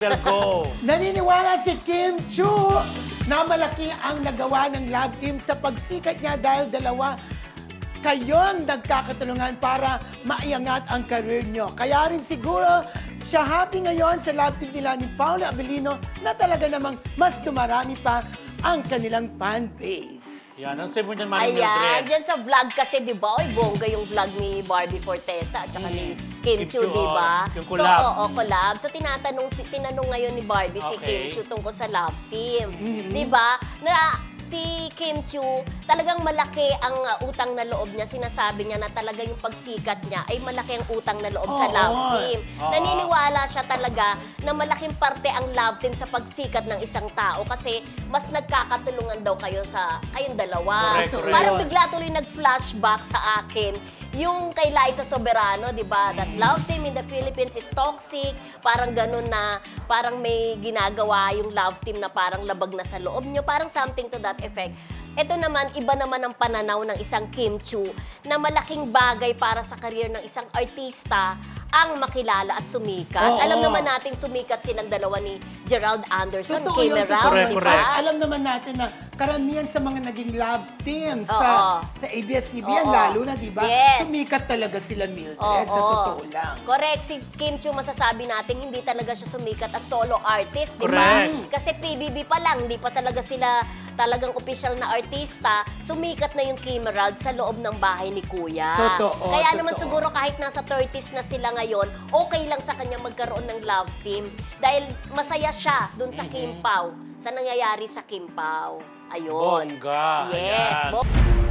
Go! Naniniwala si Kim Chu na malaki ang nagawa ng love team sa pagsikat niya dahil dalawa kayong nagkakatulungan para maiangat ang career nyo. Kaya rin siguro siya happy ngayon sa love team nila ni Paula Abelino na talaga namang mas dumarami pa ang kanilang fan base. Yan, ang sabi mo dyan, Manny Ayan, Mildred. dyan sa vlog kasi, di ba? Oy, bongga yung vlog ni Barbie Fortesa at saka ni Kim Kim Chu, Chu, di ba? oh, yung collab. So, oo, collab. So, tinatanong, si, tinanong ngayon ni Barbie si Okay. Kim Chu tungkol sa love team. Mhm. Di ba? Na si Kim Chu, talagang malaki ang uh, utang na loob niya. Sinasabi niya na talaga yung pagsikat niya ay malaki ang utang na loob sa Oo. love team. Oo. Naniniwala siya talaga na malaking parte ang love team sa pagsikat ng isang tao kasi mas nagkakatulungan daw kayo sa kayong dalawa. Correct, correct. Parang bigla tuloy nag-flashback sa akin yung kay Liza Soberano, di ba? That love team in the Philippines is toxic. Parang ganun na, parang may ginagawa yung love team na parang labag na sa loob nyo. Parang something to that effect. Ito naman, iba naman ang pananaw ng isang Kim Chu na malaking bagay para sa karir ng isang artista ang makilala at sumikat. Oo. Alam naman nating sumikat silang dalawa ni Gerald Anderson, Totoo came yun, around, totoo. Di correct. ba? Alam naman natin na karamihan sa mga naging love team sa sa ABS-CBN, Oo. lalo na, di ba? Yes. Sumikat talaga sila Mildred, Oo. sa totoo lang. Correct. Si Kim Chu masasabi natin hindi talaga siya sumikat as solo artist, di ba? Correct. Kasi PBB pa lang, hindi pa talaga sila talagang official na artista. Sumikat na yung Kim Emerald sa loob ng bahay ni Kuya. Totoo, Kaya naman totoo. siguro kahit nasa 30s na sila ngayon, okay lang sa kanya magkaroon ng love team. Dahil masaya siya dun sa Kim Pao, sa nangyayari sa Kim Pao. Ayun. Bongga. Yes. Ayan. Bo-